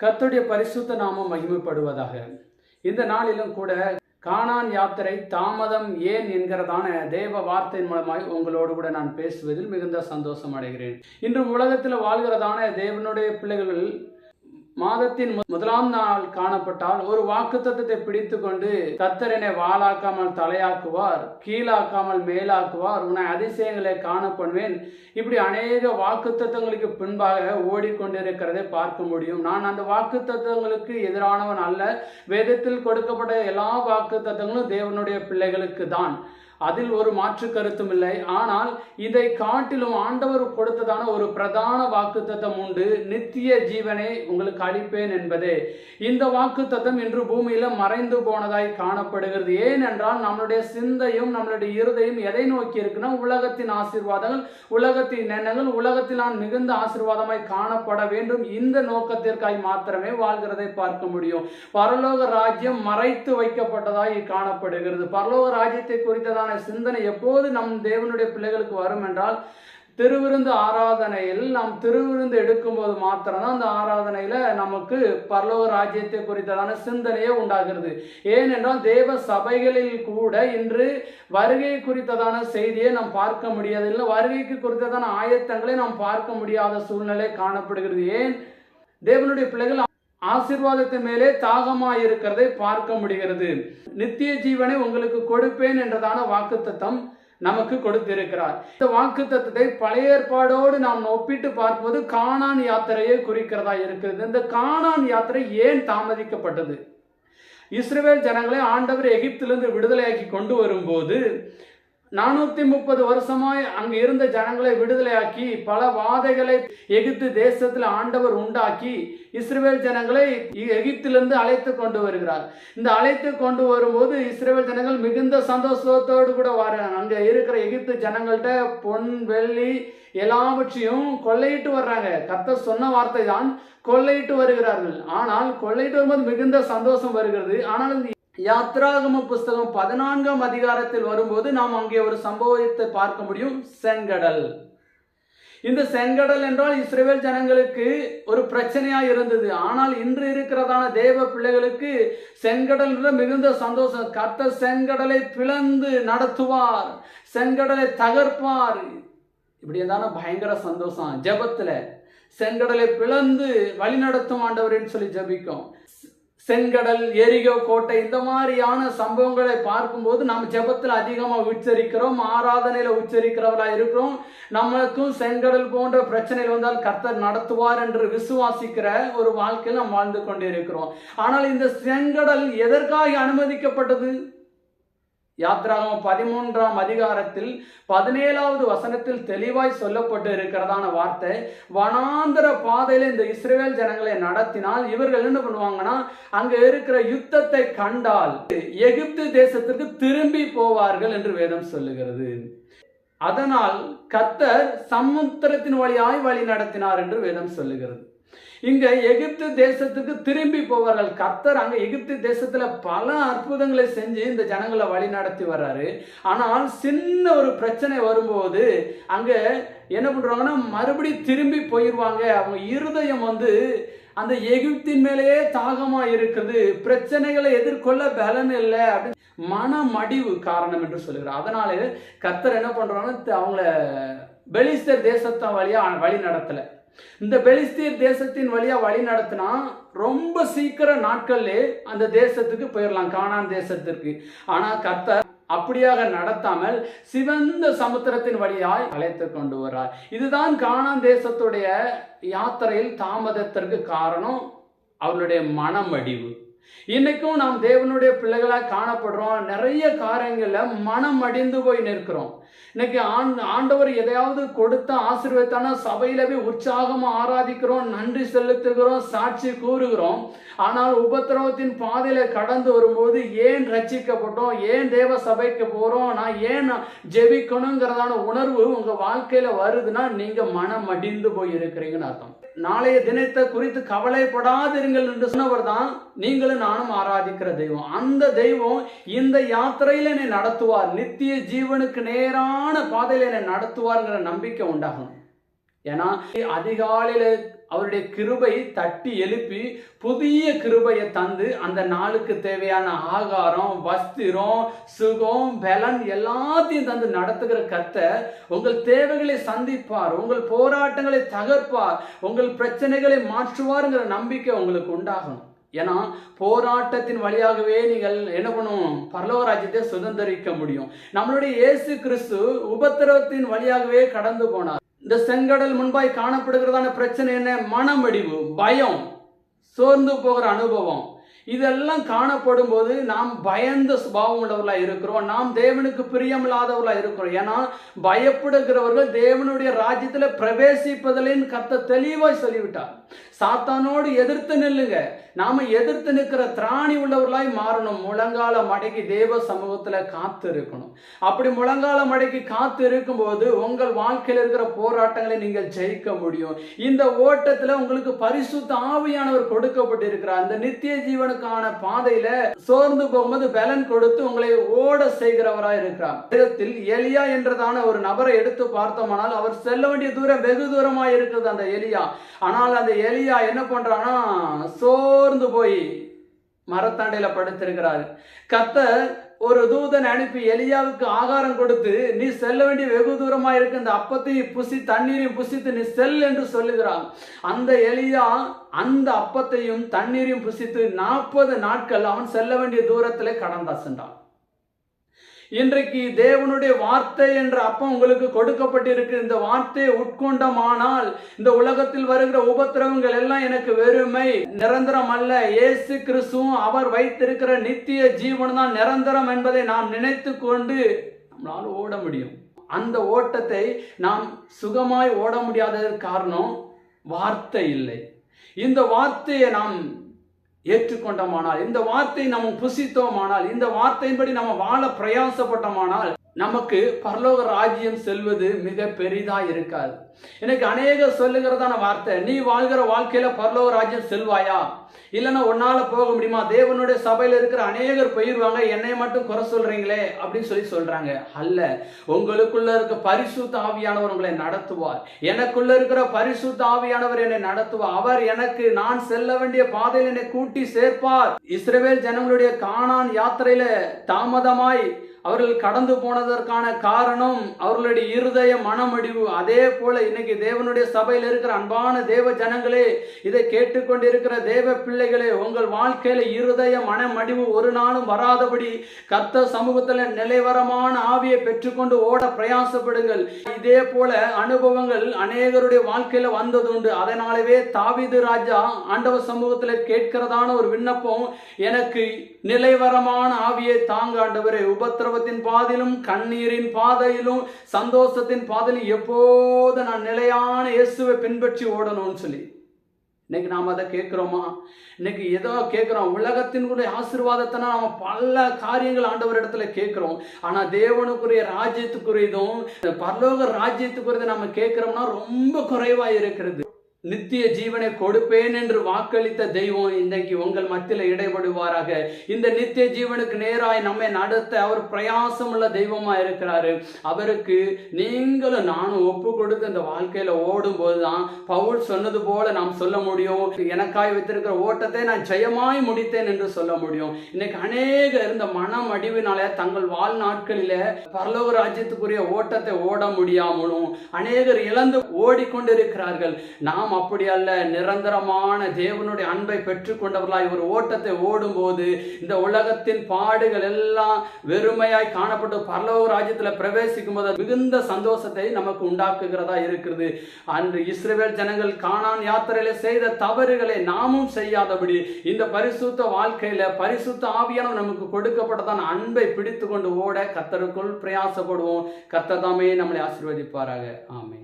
கத்துடைய பரிசுத்த நாமம் மகிமைப்படுவதாக. இந்த நாளிலும் கூட காணான் யாத்திரை தாமதம் ஏன் என்கிறதான தேவ வார்த்தையின் மூலமாய் உங்களோடு கூட நான் பேசுவதில் மிகுந்த சந்தோஷம் அடைகிறேன். இன்று உலகத்தில் வாழ்கிறதான தேவனுடைய பிள்ளைகள் மாதத்தின் முதலாம் நாள் காணப்பட்டால் ஒரு வாக்குத்தத்தத்தை பிடித்து கொண்டு கத்தரனை வாளாக்காமல் தலையாக்குவார் கீழாக்காமல் மேலாக்குவார் உன்னை அதிசயங்களை காணப்படுவேன் இப்படி அநேக வாக்குத்தத்தங்களுக்கு பின்பாக ஓடிக்கொண்டிருக்கிறதை பார்க்க முடியும். நான் அந்த வாக்குத்தத்தங்களுக்கு எதிரானவன் அல்ல. வேதத்தில் கொடுக்கப்பட்ட எல்லா வாக்குத்தத்தங்களும் தேவனுடைய பிள்ளைகளுக்கு தான் அதில் ஒரு மாற்று கருத்தும் இல்லை. ஆனால் இதை காட்டிலும் ஆண்டவர் கொடுத்ததான ஒரு பிரதான வாக்குத்தத்தம் உண்டு. நித்திய ஜீவனை உங்களுக்கு அளிப்பேன் என்பதே. இந்த வாக்குத்தத்தம் இன்று பூமியில மறைந்து போனதாய் காணப்படுகிறது. ஏனென்றால் நம்மளுடைய சிந்தையும் நம்மளுடைய இருதையும் எதை நோக்கி இருக்குன்னா உலகத்தின் ஆசீர்வாதங்கள் உலகத்தின் எண்ணங்கள் உலகத்தில் நான் மிகுந்த ஆசீர்வாதமாய் காணப்பட வேண்டும். இந்த நோக்கத்திற்காய் மாத்திரமே வாழ்கிறதை பார்க்க முடியும். பரலோக ராஜ்யம் மறைத்து வைக்கப்பட்டதாய் காணப்படுகிறது. பரலோக ராஜ்யத்தை குறித்ததான சிந்தனை எப்போது நம் தேவனுடைய பிள்ளைகளுக்கு வரும் என்றால் திருவிருந்து ஆராதனையில் நாம் திருவிருந்து எடுக்கும்போது மாத்திரம்தான் அந்த ஆராதனையில நமக்கு பரலோக ராஜ்யத்தை குறித்ததான சிந்தனையே உண்டாகிறது. ஏனென்றால் தேவ சபைகளில் கூட இன்று வருகை குறித்ததான செய்தியை நாம் பார்க்க முடியாதில்லை வருகைக்கு குறித்ததான ஆயத்தங்களை நாம் பார்க்க முடியாத சூழ்நிலை காணப்படுகிறது. ஏன்? தேவனுடைய பிள்ளைகள் ஆசீர்வாதத்தின் மேலே தாகமாயிருக்கிறதை பார்க்க முடிகிறது. நித்திய ஜீவனை உங்களுக்கு கொடுப்பேன் என்றதான வாக்குத்தத்தம் நமக்கு கொடுத்திருக்கிறார். இந்த வாக்குத்தத்தத்தை பழைய ஏற்பாடோடு நாம் ஒப்பிட்டு பார்ப்பது காணான் யாத்திரையை குறிக்கிறதா இருக்கிறது. இந்த காணான் யாத்திரை ஏன் தாமதிக்கப்பட்டது? இஸ்ரேல் ஜனங்களை ஆண்டவர் எகிப்திலிருந்து விடுதலையாக்கி கொண்டு வரும்போது நானூத்தி முப்பது வருஷமாய் அங்கு இருந்த ஜனங்களை விடுதலையாக்கி பல வாதைகளை எகிப்து தேசத்தில் ஆண்டவர் உண்டாக்கி இஸ்ரேல் ஜனங்களை எகிப்திலிருந்து அழைத்து கொண்டு வருகிறார். இந்த அழைத்து கொண்டு வரும்போது இஸ்ரேல் ஜனங்கள் மிகுந்த சந்தோஷத்தோடு கூட வராங்க. அங்க இருக்கிற எகிப்து ஜனங்கள்ட்ட பொன் வெள்ளி எல்லாவற்றையும் கொள்ளையிட்டு வர்றாங்க. கத்த சொன்ன வார்த்தை தான் கொள்ளையிட்டு வருகிறார்கள். ஆனால் கொள்ளையிட்டு வரும்போது மிகுந்த சந்தோஷம் வருகிறது. ஆனால் இந்த யாத்ராகம புஸ்தகம் பதினான்காம் அதிகாரத்தில் வரும்போது நாம் அங்கே ஒரு சம்பவத்தை பார்க்க முடியும். செங்கடல். இந்த செங்கடல் என்றால் இஸ்ரேல் ஜனங்களுக்கு ஒரு பிரச்சனையா இருந்தது. ஆனால் இன்று இருக்கிறதான தேவ பிள்ளைகளுக்கு செங்கடல் என்ற மிகுந்த சந்தோஷம். கத்த செங்கடலை பிளந்து நடத்துவார். செங்கடலை தகர்ப்பார். இப்படி தானே பயங்கர சந்தோஷம். ஜபத்துல செங்கடலை பிளந்து வழி நடத்தும் ஆண்டவர்னு சொல்லி ஜெபிக்கும் செங்கடல் எரிகோ கோட்டை இந்த மாதிரியான சம்பவங்களை பார்க்கும்போது நாம் ஜெபத்தில் அதிகமாக உச்சரிக்கிறோம் ஆராதனையில் உச்சரிக்கிறவராக இருக்கிறோம். நம்மளுக்கும் செங்கடல் போன்ற பிரச்சனைகள் வந்தால் கர்த்தர் நடத்துவார் என்று விசுவாசிக்கிற ஒரு வாழ்க்கையில் நாம் வாழ்ந்து கொண்டிருக்கிறோம். ஆனால் இந்த செங்கடல் எதற்காக அனுமதிக்கப்பட்டது? யாத்ராகமம் பதிமூன்றாம் அதிகாரத்தில் பதினேழாவது வசனத்தில் தெளிவாய் சொல்லப்பட்டு இருக்கிறதான வார்த்தை வனாந்தர பாதையில இந்த இஸ்ரேல் ஜனங்களை நடத்தினால் இவர்கள் என்ன பண்ணுவாங்கன்னா அங்க இருக்கிற யுத்தத்தை கண்டால் எகிப்து தேசத்திற்கு திரும்பி போவார்கள் என்று வேதம் சொல்லுகிறது. அதனால் கத்தர் சமுத்திரத்தின் வழியாய் வழி நடத்தினார் என்று வேதம் சொல்லுகிறது. இங்க எகிப்து தேசத்துக்கு திரும்பி போவார்கள். கர்த்தர் அங்க எகிப்து தேசத்துல பல அற்புதங்களை செஞ்சு இந்த ஜனங்களை வழி நடத்தி வர்றாரு. ஆனால் சின்ன ஒரு பிரச்சனை வரும்போது அங்க என்ன பண்றாங்கன்னா மறுபடியும் திரும்பி போயிடுவாங்க அவங்க இருதயம் வந்து அந்த எகிப்தின் மேலேயே தாகமா இருக்குது. பிரச்சனைகளை எதிர்கொள்ள பலன் இல்லை அப்படின்னு மனமடிவு காரணம் என்று சொல்லுகிறார். அதனால கர்த்தர் என்ன பண்றாங்கன்னா அவங்கள பெலிஸ்தர் தேசத்தான் வழியா வழி நடத்தலை. இந்த பெலிஸ்தீர் தேசத்தின் வழியா வழி நடத்தினா ரொம்ப சீக்கிர நாட்கள்லே அந்த தேசத்துக்கு போயிடலாம் காணான் தேசத்திற்கு. ஆனா கர்த்தர் அப்படியாக நடத்தாமல் சிவந்த சமுத்திரத்தின் வழியாய் அழைத்து கொண்டு வர்றார். இதுதான் காணான் தேசத்துடைய யாத்திரையில் தாமதத்திற்கு காரணம் அவருடைய மனமடிவு. இன்னைக்கும் நாம் தேவனுடைய பிள்ளைகளாக காணப்படுறோம். நிறைய காரியங்களில் மனம் அடிந்து போய் நிற்கிறோம். இன்னைக்கு ஆண் ஆண்டவர் எதையாவது கொடுத்த ஆசீர்வத்தான சபையிலவே உற்சாகமா ஆராதிக்கிறோம் நன்றி செலுத்துகிறோம் சாட்சி கூறுகிறோம். ஆனால் உபத்திரவத்தின் பாதையில கடந்து வரும்போது ஏன் ரட்சிக்கப்பட்டோம் ஏன் தேவ சபைக்கு போறோம் நான் ஏன் ஜெபிக்கணுங்கிறதான உணர்வு உங்க வாழ்க்கையில வருதுன்னா நீங்க மனம் அடிந்து போய் இருக்கிறீங்கன்னு அர்த்தம். நாளைய தினத்தை குறித்து கவலைப்படாதிருங்கள் என்று சொன்னவர் தான் நீங்களும் நானும் ஆராதிக்கிற தெய்வம். அந்த தெய்வம் இந்த யாத்திரையில என்னை நடத்துவார். நித்திய ஜீவனுக்கு நேரம் நேரான பாதையில் என்னை நடத்துவார்ங்கிற நம்பிக்கை உண்டாகணும். ஏன்னா அதிகாலையில அவருடைய கிருபை தட்டி எழுப்பி புதிய கிருபையை தந்து அந்த நாளுக்கு தேவையான ஆகாரம் வஸ்திரம் சுகம் பலன் எல்லாத்தையும் தந்து நடத்துகிற கத்தை உங்கள் தேவைகளை சந்திப்பார் உங்கள் போராட்டங்களை தகர்ப்பார் உங்கள் பிரச்சனைகளை மாற்றுவாருங்கிற நம்பிக்கை உங்களுக்கு உண்டாகணும். ஏன்னா போராட்டத்தின் வழியாகவே நீங்கள் என்ன பண்ணுவோம் பரலோக ராஜ்யத்தை சுதந்திரிக்க முடியும். நம்மளுடைய இயேசு கிறிஸ்து உபத்திரவத்தின் வழியாகவே கடந்து போனார். இந்த செங்கடல் முன்பாய் காணப்படுகிறதான பிரச்சனை என்ன? மனமடிவு பயம் சோர்ந்து போகிற அனுபவம். இதெல்லாம் காணப்படும் போது நாம் பயந்த சுபாவம் உள்ளவர்களா இருக்கிறோம். நாம் தேவனுக்கு பிரியமில்லாதவர்களாக இருக்கிறோம். ஏன்னா பயப்படுகிறவர்கள் தேவனுடைய ராஜ்யத்துல பிரவேசிப்பதிலேன்னு கத்த தெளிவாய் சொல்லிவிட்டார். சாத்தானோடு எதிர்த்து நில்லுங்க. நாம எதிர்த்து நிற்கிற திராணி உள்ளவர்களாய் மாறணும். முழங்கால மடக்கி தேவ சமூகத்துல காத்து இருக்கணும். அப்படி முழங்கால மடைக்கு காத்து இருக்கும்போது உங்கள் வாழ்க்கையில் இருக்கிற போராட்டங்களை நீங்கள் ஜெயிக்க முடியும். இந்த ஓட்டத்துல உங்களுக்கு பரிசுத்த ஆவியானவர் கொடுக்கப்பட்டிருக்கிறார். அந்த நித்திய ஜீவனுக்கு ஜீவனுக்கான பாதையில சோர்ந்து போகும்போது பலன் கொடுத்து உங்களை ஓட செய்கிறவராய் இருக்கிறார். வேதத்தில் எலியா என்றதான ஒரு நபரை எடுத்து பார்த்தோமானால் அவர் செல்ல வேண்டிய தூரம் வெகு தூரமாய் இருக்கிறது அந்த எலியா. ஆனால் அந்த எலியா என்ன பண்றான்னா சோர்ந்து போய் மரத்தாண்டையில படுத்திருக்கிறாரு. கத்த ஒரு தூதன் அனுப்பி எலியாவுக்கு ஆகாரம் கொடுத்து நீ செல்ல வேண்டிய வெகு தூரமா இருக்கு. இந்த அப்பத்தையும் புசி தண்ணீரையும் புசித்து நீ செல் என்று சொல்லுகிறான். அந்த எலியா அந்த அப்பத்தையும் தண்ணீரையும் புசித்து நாற்பது நாட்கள் அவன் செல்ல வேண்டிய தூரத்திலே கடந்தா சென்றான். இன்றைக்கு தேவனுடைய வார்த்தை என்ற அப்பம் உங்களுக்கு கொடுக்கப்பட்டிருக்கு. இந்த வார்த்தையை உட்கொண்டமானால் இந்த உலகத்தில் வருகிற உபத்திரவங்கள் எல்லாம் எனக்கு வெறுமை. நிரந்தரம் அல்ல. இயேசு கிறிஸ்துவும் அவர் வைத்திருக்கிற நித்திய ஜீவன் தான் நிரந்தரம் என்பதை நாம் நினைத்து கொண்டு நம்மளால் ஓட முடியும். அந்த ஓட்டத்தை நாம் சுகமாய் ஓட முடியாததற்கு காரணம் வார்த்தை இல்லை. இந்த வார்த்தையை நாம் ஏற்றுக்கொண்டோமானால் இந்த வார்த்தை நம்ம புசித்தோமானால் இந்த வார்த்தையின்படி நம்ம வாழ பிரயாசப்பட்டோமானால் நமக்கு பரலோக ராஜ்யம் செல்வது மிக பெரிதா இருக்காது. எனக்கு அநேக சொல்லுகிறதான வார்த்தை நீ வாழ்கிற வாழ்க்கையில பரலோக ராஜ்யம் செல்வாயா? இல்லைன்னா உன்னால போக முடியுமா? தேவனுடைய சபையில இருக்கிற அநேகர் போயிடுவாங்க என்னை மட்டும் குறை சொல்றீங்களே? அப்படின்னு சொல்லி சொல்றாங்க. அல்ல உங்களுக்குள்ள இருக்க பரிசுத்த ஆவியானவர் உங்களை நடத்துவார். எனக்குள்ள இருக்கிற பரிசுத்த ஆவியானவர் என்னை நடத்துவார். அவர் எனக்கு நான் செல்ல வேண்டிய பாதையில் என்னை கூட்டி சேர்ப்பார். இஸ்ரேவேல் ஜனங்களுடைய காணான் யாத்திரையில தாமதமாய் அவர்கள் கடந்து போனதற்கான காரணம் அவர்களுடைய இருதய மனமடிவு. அதே போல இன்னைக்கு தேவனுடைய சபையில் இருக்கிற அன்பான தேவ ஜனங்களே இதை கேட்டுக்கொண்டிருக்கிற தேவ பிள்ளைகளே உங்கள் வாழ்க்கையில இருதய மனமடிவு ஒரு நாளும் வராதபடி கர்த்த சமூகத்தில் நிலைவரமான ஆவியை பெற்றுக்கொண்டு ஓட பிரயாசப்படுங்கள். இதே போல அனுபவங்கள் அநேகருடைய வாழ்க்கையில வந்ததுண்டு. அதனாலவே தாவிது ராஜா ஆண்டவ சமூகத்தில் கேட்கிறதான ஒரு விண்ணப்பம் எனக்கு நிலைவரமான ஆவியை தாங்க ஆண்டவரே உபத்திரவத்தின் பாதையிலும் கண்ணீரின் பாதையிலும் சந்தோஷத்தின் பாதையிலும் எப்போது நான் நிலையான இயேசுவை பின்பற்றி ஓடணும்னு சொல்லி. இன்னைக்கு நாம் அதை கேட்குறோமா? இன்னைக்கு ஏதோ கேட்குறோம். உலகத்தினுடைய ஆசீர்வாதத்தினா நம்ம பல காரியங்கள் ஆண்டவர் இடத்துல கேட்குறோம். ஆனால் தேவனுக்குரிய ராஜ்யத்துக்குரியதும் பரலோக ராஜ்யத்துக்குரியதை நம்ம கேட்குறோம்னா ரொம்ப குறைவாக இருக்கிறது. நித்திய ஜீவனை கொடுப்பேன் என்று வாக்களித்த தெய்வம் இன்றைக்கு உங்கள் மத்தியில் இடைபடுவாராக. இந்த நித்திய ஜீவனுக்கு நேராய் நம்மை நடத்த அவர் பிரயாசம் உள்ள தெய்வமா இருக்கிறாரு. அவருக்கு நீங்களும் நானும் ஒப்பு கொடுத்து இந்த வாழ்க்கையில ஓடும் போதுதான் பவுல் சொன்னது போல நாம் சொல்ல முடியும். எனக்காய் வைத்திருக்கிற ஓட்டத்தை நான் ஜெயமாய் முடித்தேன் என்று சொல்ல முடியும். இன்னைக்கு அநேகர் இருந்த மனம் அடிவினால தங்கள் வாழ்நாட்களில பரலோக ராஜ்யத்துக்குரிய ஓட்டத்தை ஓட முடியாமலும் அநேகர் இழந்து ஓடிக்கொண்டிருக்கிறார்கள். நாம் அப்படி அல்ல. நிரந்தரமான தேவனுடைய அன்பை பெற்றுக்கொண்டவர்களாய் ஒரு ஓட்டத்தை ஓடும்போது இந்த உலகத்தின் பாடுகள் எல்லாம் வெறுமையாய் காணப்பட்டு பரலோக ராஜ்யத்தில் பிரவேசிக்கும் போது மிகுந்த சந்தோஷத்தை நமக்கு உண்டாக்குகிறதா இருக்கிறது. அன்று இஸ்ரேல் ஜனங்கள் காணான் யாத்திரையில செய்த தவறுகளை நாமும் செய்யாதபடி இந்த பரிசுத்த வாழ்க்கையில பரிசுத்த ஆவியான நமக்கு கொடுக்கப்பட்டதான அன்பை பிடித்து கொண்டு ஓட கத்தருக்குள் பிரயாசப்படுவோம். கத்தர் தாமே நம்மளை ஆசீர்வதிப்பாராக. ஆமே